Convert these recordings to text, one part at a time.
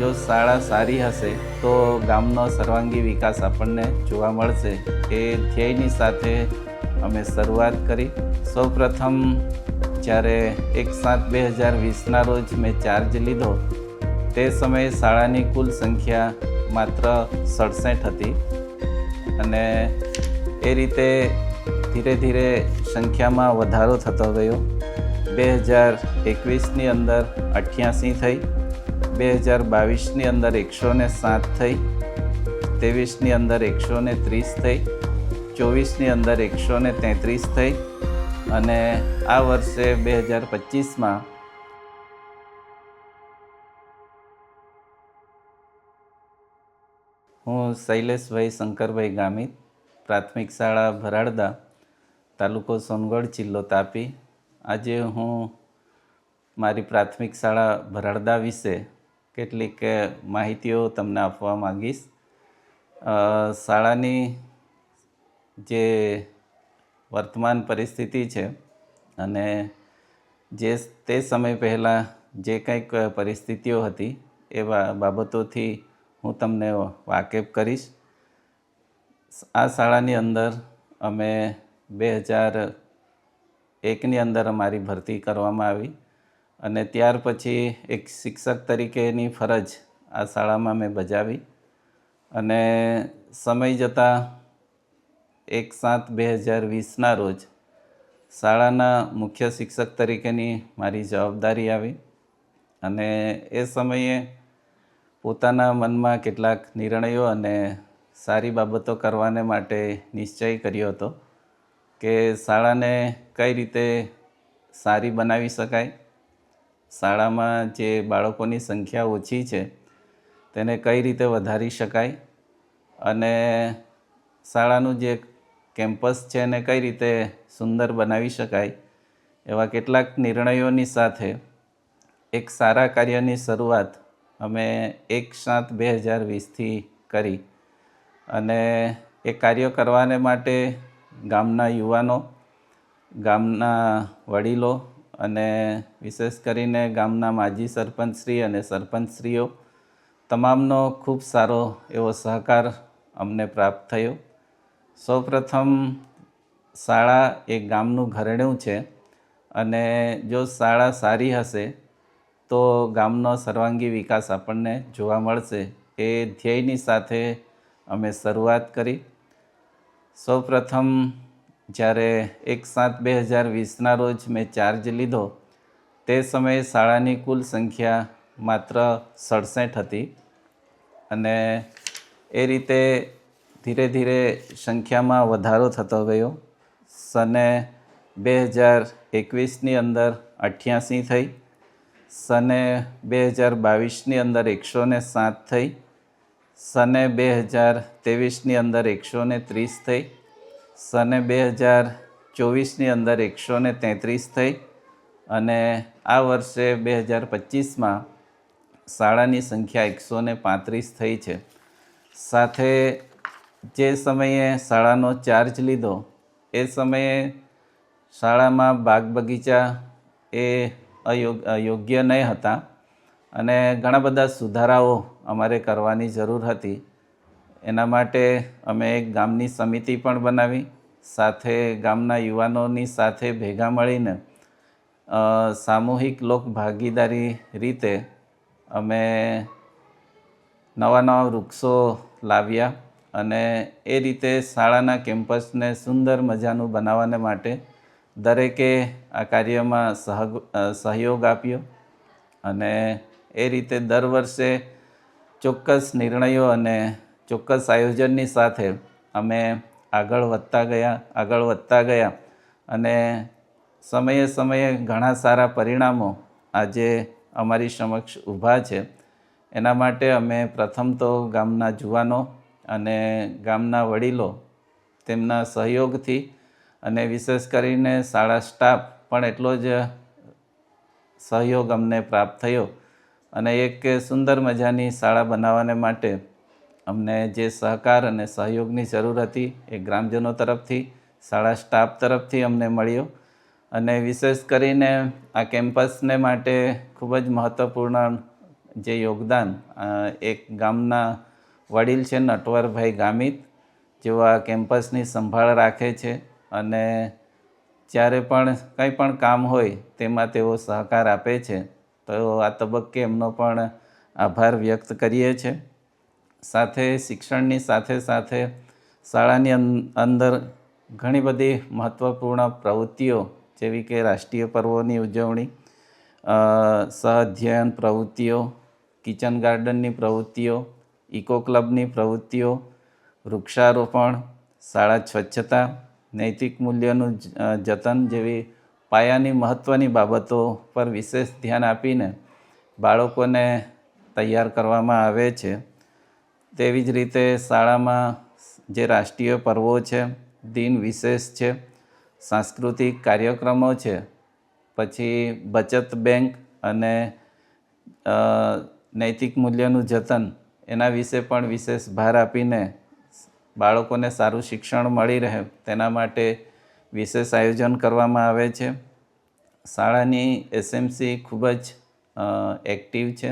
જો શાળા સારી હશે, તો ગામનો સર્વાંગી વિકાસ આપણને જોવા મળશે. એ ધ્યેયની સાથે અમે શરૂઆત કરી. સૌપ્રથમ, જ્યારે એક સાત બે હજાર વીસના રોજ મેં ચાર્જ લીધો, તે સમયે શાળાની કુલ સંખ્યા માત્ર સડસઠ હતી. અને એ રીતે ધીરે ધીરે સંખ્યામાં વધારો થતો ગયો. બે હજાર એકવીસની અંદર અઠ્યાસી થઈ. બે હજાર બાવીસની અંદર એકસો ને સાત થઈ, ત્રેવીસની અંદર એકસો ને ત્રીસ થઈ, ચોવીસની અંદર એકસો ને તેત્રીસ થઈ અને આ વર્ષે બે હજાર પચીસમાં હું શૈલેષભાઈ શંકરભાઈ ગામિત, પ્રાથમિક શાળા ભરાડદા, તાલુકો સોનગઢ, જિલ્લો તાપી. આજે હું મારી પ્રાથમિક શાળા ભરાડદા વિશે કેટલીક માહિતીઓ તમને આપવા માગીશ. શાળાની જે વર્તમાન પરિસ્થિતિ છે અને જે તે સમય પહેલાં જે કંઈક પરિસ્થિતિઓ હતી એવા બાબતોથી હું તમને વાકેફ કરીશ. આ શાળાની અંદર અમે બે હજાર એકની અંદર અમારી ભરતી કરવામાં આવી. અને ત્યાર પછી એક શિક્ષક તરીકેની ફરજ આ શાળામાં મેં બજાવી. અને સમય જતાં એક સાત બે હજાર વીસના રોજ શાળાના મુખ્ય શિક્ષક તરીકેની મારી જવાબદારી આવી. અને એ સમયે પોતાના મનમાં કેટલાક નિર્ણયો અને સારી બાબતો કરવાને માટે નિશ્ચય કર્યો હતો કે શાળાને કઈ રીતે સારી બનાવી શકાય. શાળામાં જે બાળકોની સંખ્યા ઓછી છે, તેને કઈ રીતે વધારી શકાય અને શાળાનું જે કેમ્પસ છે એને કઈ રીતે સુંદર બનાવી શકાય, એવા કેટલાક નિર્ણયોની સાથે એક સારા કાર્યની શરૂઆત અમે એક સાત બે હજાર વીસથી કરી અને એ કાર્ય કરવાને માટે ગામના યુવાનો, ગામના વડીલો અને વિશેષ કરીને ગામના માજી સરપંચશ્રી અને સરપંચશ્રીઓ, તમામનો ખૂબ સારો એવો સહકાર અમને પ્રાપ્ત થયો. સૌપ્રથમ શાળા એ ગામનું ઘરેણું છે અને જો શાળા સારી હશે તો ગામનો સર્વાંગી વિકાસ આપણને જોવા મળશે એ ધ્યેયની સાથે અમે શરૂઆત કરી. સૌપ્રથમ જ્યારે એક સાત બે હજાર વીસના રોજ મેં ચાર્જ લીધો, તે સમયે શાળાની કુલ સંખ્યા માત્ર સડસઠ હતી અને એ રીતે ધીરે ધીરે સંખ્યામાં વધારો થતો ગયો. સને બે હજાર એકવીસની અંદર અઠ્યાસી થઈ, સને બે હજાર બાવીસની અંદર એકસો ને સાત થઈ, સને બે હજાર ત્રેવીસની અંદર એકસો ને ત્રીસ થઈ સને બે હજાર ચોવીસની અંદર એકસો ને તેત્રીસ થઈ અને આ વર્ષે બે હજાર પચીસમાં શાળાની સંખ્યા એકસો ને પાંત્રીસ થઈ છે. સાથે જે સમયે શાળાનો ચાર્જ લીધો, એ સમયે શાળામાં બાગ બગીચા એ યોગ્ય નહીં હતા અને ઘણા બધા સુધારાઓ અમારે કરવાની જરૂર હતી. એના માટે અમે એક ગામની સમિતિ પણ બનાવી, સાથે ગામના યુવાનોની સાથે ભેગા મળીને સામૂહિક લોક ભાગીદારી રીતે અમે નવા નવા વૃક્ષો લાવ્યા અને એ રીતે શાળાના કેમ્પસને સુંદર મજાનું બનાવવાને માટે દરેકે આ કાર્યમાં સહગ સહયોગ આપ્યો અને એ રીતે દર વર્ષે ચોક્કસ નિર્ણયો અને ચોક્કસ આયોજનની સાથે અમે આગળ વધતા ગયા, આગળ વધતા ગયા અને સમયે સમયે ઘણા સારા પરિણામો આજે અમારી સમક્ષ ઊભા છે. એના માટે અમે પ્રથમ તો ગામના જુવાનો અને ગામના વડીલો તેમના સહયોગથી અને વિશેષ કરીને શાળા સ્ટાફ પણ એટલો જ સહયોગ અમને પ્રાપ્ત થયો અને એક સુંદર મજાની શાળા બનાવવાને માટે અમને જે સહકાર અને સહયોગની જરૂર હતી એ ગ્રામજનો તરફથી, શાળા સ્ટાફ તરફથી અમને મળ્યો. અને વિશેષ કરીને આ કેમ્પસને માટે ખૂબ જ મહત્ત્વપૂર્ણ જે યોગદાન એક ગામના વડીલ છે નટવરભાઈ ગામિત, જેઓ આ કેમ્પસની સંભાળ રાખે છે અને જ્યારે પણ કંઈ પણ કામ હોય તેમાં તેઓ સહકાર આપે છે. તો આ તબક્કે એમનો પણ આભાર વ્યક્ત કરીએ છીએ. સાથે શિક્ષણની સાથે સાથે શાળાની અંદર ઘણી બધી મહત્ત્વપૂર્ણ પ્રવૃત્તિઓ, જેવી કે રાષ્ટ્રીય પર્વોની ઉજવણી સહઅધ્યયન પ્રવૃત્તિઓ, કિચન ગાર્ડનની પ્રવૃત્તિઓ, ઇકો ક્લબની પ્રવૃત્તિઓ, વૃક્ષારોપણ, શાળા સ્વચ્છતા, નૈતિક મૂલ્યોનું જતન જેવી પાયાની મહત્ત્વની બાબતો પર વિશેષ ધ્યાન આપીને બાળકોને તૈયાર કરવામાં આવે છે. તેવી જ રીતે શાળામાં જે રાષ્ટ્રીય પર્વો છે, દિન વિશેષ છે, સાંસ્કૃતિક કાર્યક્રમો છે, પછી બચત બેંક અને નૈતિક મૂલ્યનું જતન, એના વિશે પણ વિશેષ ભાર આપીને બાળકોને સારું શિક્ષણ મળી રહે, તેના માટે વિશેષ આયોજન કરવામાં આવે છે. શાળાની એસએમસી ખૂબ જ એક્ટિવ છે.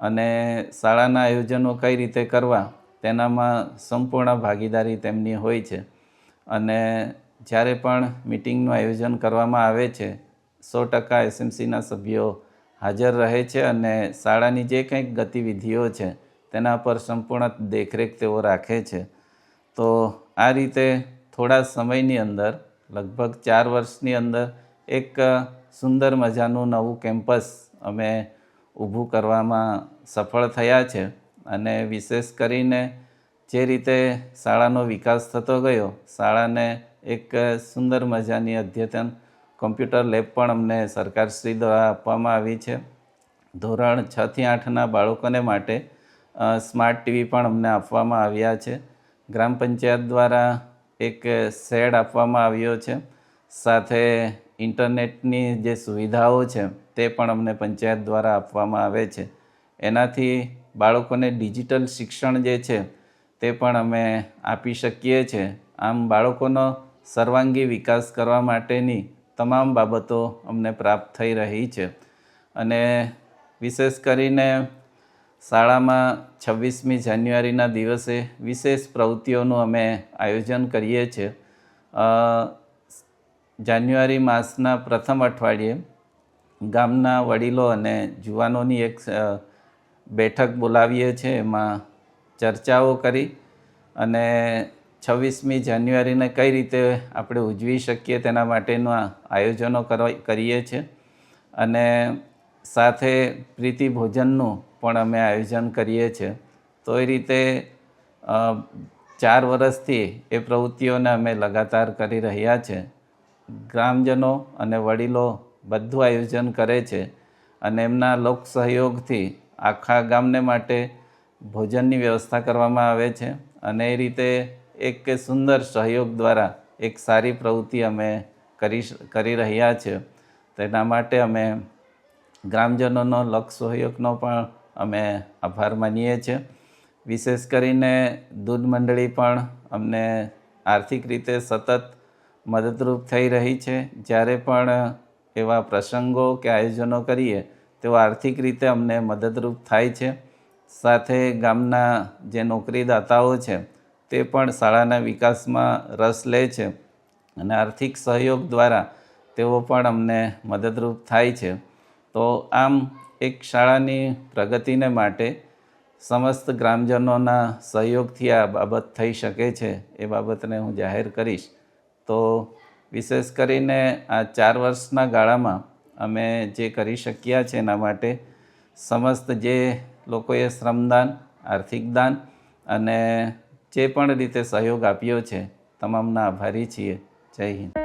અને શાળાના આયોજનો કઈ રીતે કરવા, તેનામાં સંપૂર્ણ ભાગીદારી તેમની હોય છે. અને જ્યારે પણ મિટિંગનું આયોજન કરવામાં આવે છે, સો ટકા એસએમસીના સભ્યો હાજર રહે છે અને શાળાની જે કંઈક ગતિવિધિઓ છે, તેના પર સંપૂર્ણ દેખરેખ તેઓ રાખે છે. તો આ રીતે થોડા સમયની અંદર, લગભગ ચાર વર્ષની અંદર, એક સુંદર મજાનું નવું કેમ્પસ અમે ઊભું કરવામાં સફળ થયા છે અને વિશેષ કરીને જે રીતે શાળાનો વિકાસ થતો ગયો, શાળાને એક સુંદર મજાની અદ્યતન કોમ્પ્યુટર લેબ પણ અમને સરકારશ્રી દ્વારા આપવામાં આવી છે. ધોરણ છથી આઠના બાળકોને માટે સ્માર્ટ ટીવી પણ અમને આપવામાં આવ્યા છે. ગ્રામ પંચાયત દ્વારા એક શેડ આપવામાં આવ્યો છે. સાથે ઇન્ટરનેટની જે સુવિધાઓ છે, તે પણ અમને પંચાયત દ્વારા આપવામાં આવે છે. એનાથી બાળકોને ડિજિટલ શિક્ષણ જે છે, તે પણ અમે આપી શકીએ છીએ. આમ બાળકોનો સર્વાંગી વિકાસ કરવા માટેની તમામ બાબતો અમને પ્રાપ્ત થઈ રહી છે. અને વિશેષ કરીને શાળામાં છવ્વીસમી જાન્યુઆરીના દિવસે વિશેષ પ્રવૃત્તિઓનું અમે આયોજન કરીએ છીએ. જાન્યુઆરી માસના પ્રથમ અઠવાડિયે ગામના વડીલો અને જુવાનોની એક બેઠક બોલાવીએ છીએ. એમાં ચર્ચાઓ કરી અને છવ્વીસમી જાન્યુઆરીને કઈ રીતે આપણે ઉજવી શકીએ તેના માટેના આયોજનો કરીએ છીએ. અને સાથે પ્રીતિ ભોજનનું પણ અમે આયોજન કરીએ છીએ. તો એ રીતે ચાર વર્ષથી એ પ્રવૃત્તિઓને અમે લગાતાર કરી રહ્યા છે. ગ્રામજનો અને વડીલો બધું આયોજન કરે છે અને એમના લોક સહયોગથી આખા ગામને માટે ભોજનની વ્યવસ્થા કરવામાં આવે છે અને એ રીતે એક સુંદર સહયોગ દ્વારા એક સારી પ્રવૃત્તિ અમે કરી કરી રહ્યા છે. તેના માટે અમે ગ્રામજનોનો લોક સહયોગનો પણ અમે આભાર માનીએ છીએ વિશેષ કરીને દૂધ મંડળી પણ અમને આર્થિક રીતે સતત મદદરૂપ થઈ રહી છે. જ્યારે પણ એવા પ્રસંગો કે આયોજનો કરીએ, તેઓ આર્થિક રીતે અમને મદદરૂપ થાય છે. સાથે ગામના જે નોકરીદાતાઓ છે, તે પણ શાળાના વિકાસમાં રસ લે છે અને આર્થિક સહયોગ દ્વારા તેઓ પણ અમને મદદરૂપ થાય છે. તો આમ એક શાળાની પ્રગતિને માટે સમસ્ત ગ્રામજનોના સહયોગથી આ બાબત થઈ શકે છે એ બાબતને હું જાહેર કરીશ. તો વિશેષ કરીને આ ચાર વર્ષના ગાળામાં અમે જે કરી શક્યા છે એના માટે સમસ્ત જે લોકોએ શ્રમદાન, આર્થિક દાન અને જે પણ રીતે સહયોગ આપ્યો છે, તમામના આભારી છીએ. જય હિન્દ.